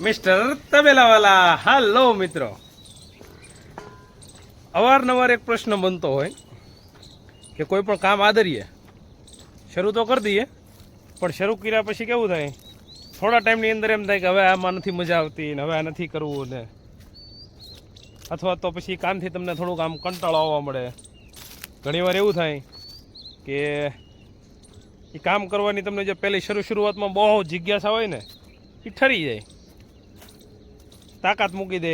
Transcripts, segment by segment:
Mister તબેલાવાલા, હાલો મિત્રો. અવારનવાર એક પ્રશ્ન બનતો હોય કે કોઈ પણ કામ આદરીએ, શરૂ તો કરી દઈએ, પણ શરૂ કર્યા પછી કેવું થાય? થોડા ટાઈમની અંદર એમ થાય કે હવે આમાં નથી મજા આવતી ને હવે આ નથી કરવું ને. અથવા તો પછી કામથી તમને થોડુંક આમ કંટાળો આવવા મળે. ઘણીવાર એવું થાય કે એ કામ કરવાની તમને જે પહેલી શરૂ શરૂઆતમાં બહુ જિજ્ઞાસા હોય ને, એ ઠરી જાય. તાકાત મૂકી દે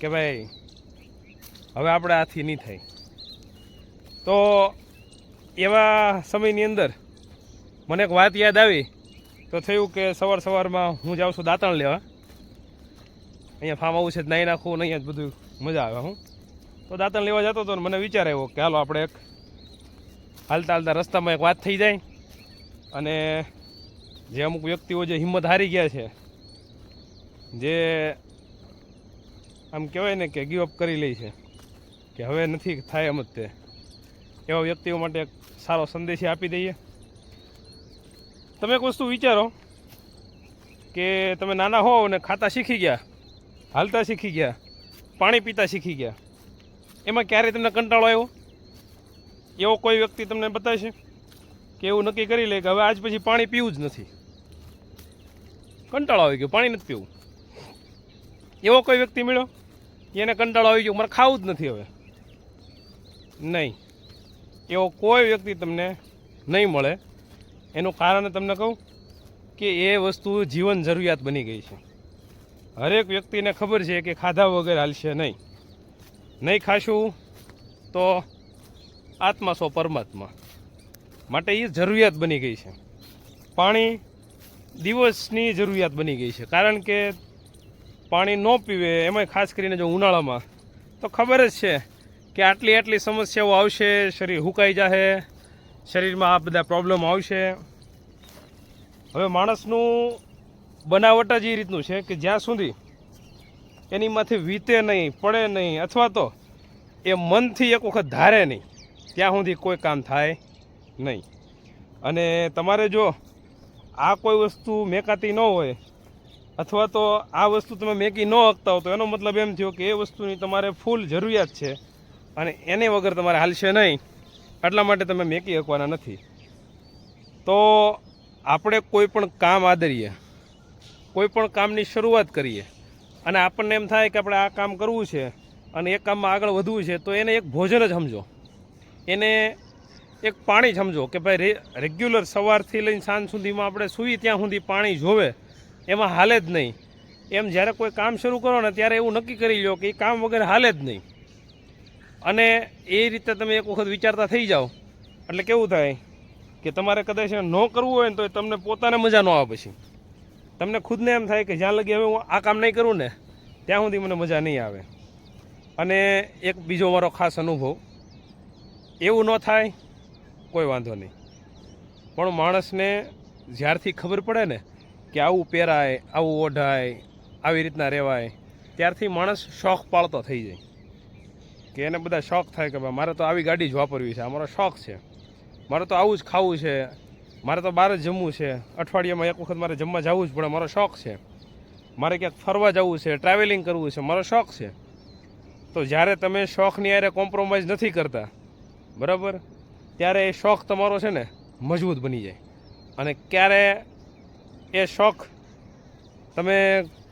કે ભાઈ, હવે આપણે આથી નહીં થાય. તો એવા સમયની અંદર મને એક વાત યાદ આવી, તો થયું કે સવાર સવારમાં હું જાઉં છું દાંતણ લેવા. અહીંયા ફાર્મ આવું છે નાહી નાખવું ને અહીંયા જ બધું મજા આવે હું. તો દાંતણ લેવા જતો હતો ને મને વિચાર આવ્યો કે હાલો આપણે એક હાલતા હાલતા રસ્તામાં એક વાત થઈ જાય. અને જે અમુક વ્યક્તિઓ જે હિંમત હારી ગયા છે જે આમ કહેવાય ને કે ગીવ અપ કરી લે છે, કે હવે નથી થાય એમ જ તે. એવા વ્યક્તિઓ માટે એક સારો સંદેશ આપી દઈએ. તમે એક વસ્તુ વિચારો કે તમે નાના હો અને ખાતા શીખી ગયા, હાલતા શીખી ગયા, પાણી પીતા શીખી ગયા, એમાં ક્યારે તમને કંટાળો આવ્યો? એવો કોઈ વ્યક્તિ તમને બતાવશે કે એવું નક્કી કરી લે કે હવે આજ પછી પાણી પીવું જ નથી? કંટાળો આવી ગયો, પાણી નથી પીવું. એવો કોઈ વ્યક્તિ મળ્યો? એને કંટાળો આવી ગયો. મારે ખાવું જ નથી હવે. નહીં. એવો કોઈ વ્યક્તિ તમને નહીં મળે. એનું કારણ તમને કહું કે એ વસ્તુ જીવન જરૂરિયાત બની ગઈ છે. હરેક વ્યક્તિને ખબર છે કે ખાધા વગર હાલશે નહીં. નહીં ખાશું તો આત્મા સો પરમાત્મા. માટે એ જરૂરિયાત બની ગઈ છે. પાણી દિવસની જરૂરિયાત બની ગઈ છે. કારણ કે પાણી ન પીવે, એમાંય ખાસ કરીને જો ઉનાળામાં, તો ખબર જ છે કે આટલી આટલી સમસ્યાઓ આવશે, શરીર હુકાઈ જશે શરીરમાં આ બધા પ્રોબ્લેમ આવશે. હવે માણસનું બનાવટ જ એ રીતનું છે કે જ્યાં સુધી એનીમાંથી વીતે નહીં, પડે નહીં, અથવા તો એ મનથી એક વખત ધારે નહીં, ત્યાં સુધી કોઈ કામ થાય નહીં. અને તમારે જો આ કોઈ વસ્તુ મેકાતી ન હોય અથવા તો આ વસ્તુ તમે મેકી ન હકતા હો, તો એનો મતલબ એમ થયો કે એ વસ્તુની તમારે ફૂલ જરૂરિયાત છે અને એને વગર તમારે હાલશે નહીં. એટલા માટે તમે મેકી શકવાના નથી. તો આપણે કોઈ પણ કામ આદરીએ, કોઈ પણ કામની શરૂઆત કરીએ અને આપણને એમ થાય કે આપણે આ કામ કરવું છે અને એ કામમાં આગળ વધવું છે, તો એને એક ભોજન જ સમજો. એને એક પાણી સમજો કે ભાઈ રેગ્યુલર સવારથી લઈને સાંજ સુધીમાં આપણે સૂઈ ત્યાં સુધી પાણી જોવે એમાં હાલે જ નહીં. એમ જ્યારે કોઈ કામ શરૂ કરો ને ત્યારે એવું નક્કી કરી લો કે એ કામ વગર હાલે જ નહીં. અને એ રીતે તમે એક વખત વિચારતા થઈ જાઓ. એટલે કેવું થાય કે તમારે કદાચ ન કરવું હોય ને તો તમને પોતાને મજા ન આવે પછી. તમને ખુદને એમ થાય કે જ્યાં લગી હવે હું આ કામ નહીં કરું ને, ત્યાં સુધી મને મજા નહીં આવે. અને એક બીજો મારો ખાસ અનુભવ. એવું ન થાય, કોઈ વાંધો નહીં. પણ માણસને જ્યારથી ખબર પડે ને કે આવું પહેરાય, આવું ઓઢાય, આવી રીતના રહેવાય. ત્યારથી માણસ શોખ પાળતો થઈ જાય. કે એને બધા શોખ થાય કે ભાઈ મારે તો આવી ગાડી જ વાપરવી છે આ મારો શોખ છે. મારે તો આવું જ ખાવું છે, મારે તો બહાર જ જમવું છે. અઠવાડિયામાં એક વખત મારે જમવા જવું જ પડે, મારો શોખ છે. મારે ક્યાંક ફરવા જવું છે ટ્રાવેલિંગ કરવું છે, મારો શોખ છે. તો જ્યારે તમે શોખની આરે કોમ્પ્રોમાઇઝ નથી કરતા, બરાબર? ત્યારે એ શોખ તમારો છે ને મજબૂત બની જાય. અને ક્યારે એ શોખ તમે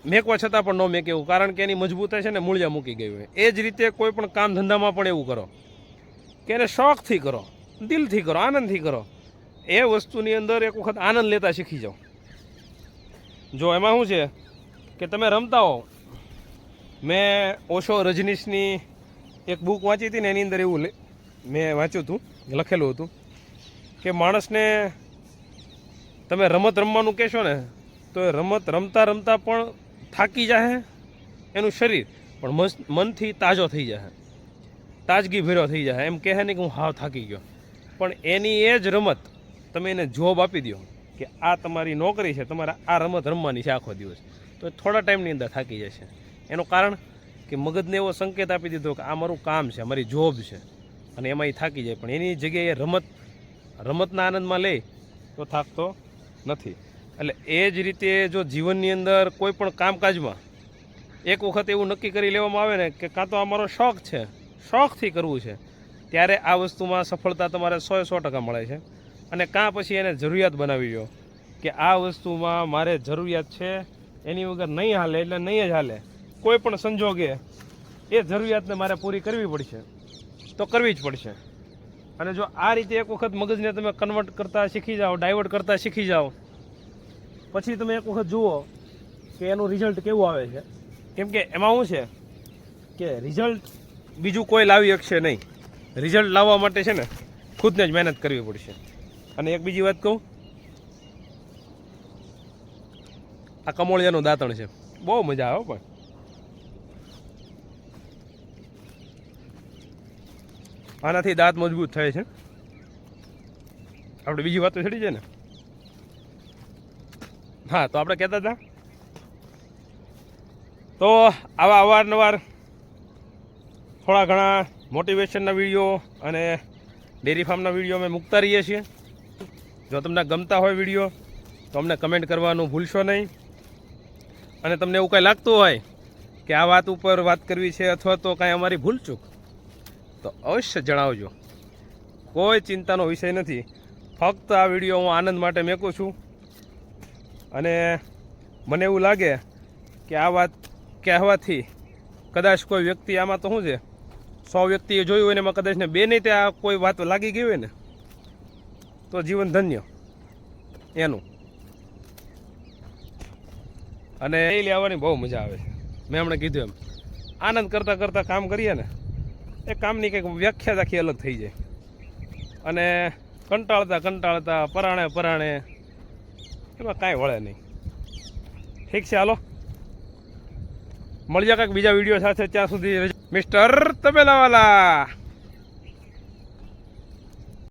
મેકવા છતાં પણ ન મેકે એવું, કારણ કે એની મજબૂતાઈ છે ને મૂળિયા મૂકી ગયું હોય. એ જ રીતે કોઈ પણ કામ ધંધામાં પણ એવું કરો કે એને શોખથી કરો, દિલથી કરો, આનંદથી કરો. એ વસ્તુની અંદર એક વખત આનંદ લેતા શીખી જાઓ. જો એમાં શું છે કે તમે રમતા હો મેં ઓશો રજનીશની એક બુક વાંચી હતી ને એની અંદર એવું મેં વાંચ્યું હતું, લખેલું હતું કે માણસને તમે રમત રમવાનું કહેશો ને, તો એ રમત રમતા રમતા પણ થાકી જાહે એનું શરીર. પણ મનથી તાજો થઈ જાય તાજગી ભેરો થઈ જાય એમ કહે નહીં કે હું હાવ થાકી ગયો. પણ એની એ જ રમત તમે એને જોબ આપી દો કે આ તમારી નોકરી છે, તમારે આ રમત રમવાની છે આખો દિવસ. તો એ થોડા ટાઈમની અંદર થાકી જશે. એનું કારણ કે મગજને એવો સંકેત આપી દીધો કે આ મારું કામ છે મારી જોબ છે. અને એમાં એ થાકી જાય. પણ એની જગ્યાએ રમત, રમતના આનંદમાં લે તો થાકતો નથી. એટલે એ જ રીતે જો જીવનની અંદર કોઈ પણ કામકાજમાં એક વખત એવું નક્કી કરી લેવામાં આવે ને કે કાં તો આ શોખ છે, શોખથી કરવું છે, ત્યારે આ વસ્તુમાં સફળતા તમારે સો સો ટકા મળે છે. અને કાં પછી એને જરૂરિયાત બનાવી લો કે આ વસ્તુમાં મારે જરૂરિયાત છે, એની વગર નહીં હાલે એટલે નહીં જ હાલે. કોઈ પણ સંજોગે એ જરૂરિયાતને મારે પૂરી કરવી પડશે. તો કરવી જ પડશે. અને જો આ રીતે એક વખત મગજને તમે કન્વર્ટ કરતા શીખી જાઓ ડાયવર્ટ કરતા શીખી જાઓ, પછી તમે એક વખત જુઓ કે એનું રિઝલ્ટ કેવું આવે છે. કેમ કે એમાં શું છે કે રિઝલ્ટ બીજું કોઈ લાવી શકશે નહીં. રિઝલ્ટ લાવવા માટે છે ને ખુદને જ મહેનત કરવી પડશે. અને એક બીજી વાત કહું, આ કમોળિયાનું દાંતણ છે. બહુ મજા આવે પણ. આનાથી દાંત મજબૂત થાય છે. આપણે બીજી વાત છડી છે ને? હા, તો આપણે કહેતા હતા. તો આવા અવારનવાર થોડા ઘણા મોટિવેશનના વીડિયો અને ડેરી ફાર્મના વીડિયો અમે મૂકતા રહીએ છીએ. જો તમને ગમતા હોય વીડિયો, તો અમને કમેન્ટ કરવાનું ભૂલશો નહીં. અને તમને એવું કાંઈ લાગતું હોય કે આ વાત ઉપર વાત કરવી છે અથવા તો કાંઈ અમારી ભૂલચૂક તો અવશ્ય જણાવજો. કોઈ ચિંતાનો વિષય નથી. ફક્ત આ વીડિયો હું આનંદ માટે મેકું છું. અને મને એવું લાગે કે આ વાત કહેવાથી કદાચ કોઈ વ્યક્તિ આમાં તો શું છે? સો વ્યક્તિએ જોયું હોય ને એમાં કદાચ ને બે નહીં ત્યાં કોઈ વાત લાગી ગઈ હોય ને, તો જીવન ધન્ય. એનું. અને એ લેવાની બહુ મજા આવે છે. મેં હમણાં કીધું એમ. આનંદ કરતાં કરતાં કામ કરીએ ને એ કામની કંઈક વ્યાખ્યા આખી અલગ થઈ જાય. અને કંટાળતા કંટાળતા, પરાણે પરાણે, એમાં કાંઈ વળે નહીં. ઠીક છે, હાલો. મળીએ કાંઈક બીજા વીડિયો સાથે, ત્યાં સુધી મિસ્ટર તબેલાવાલા.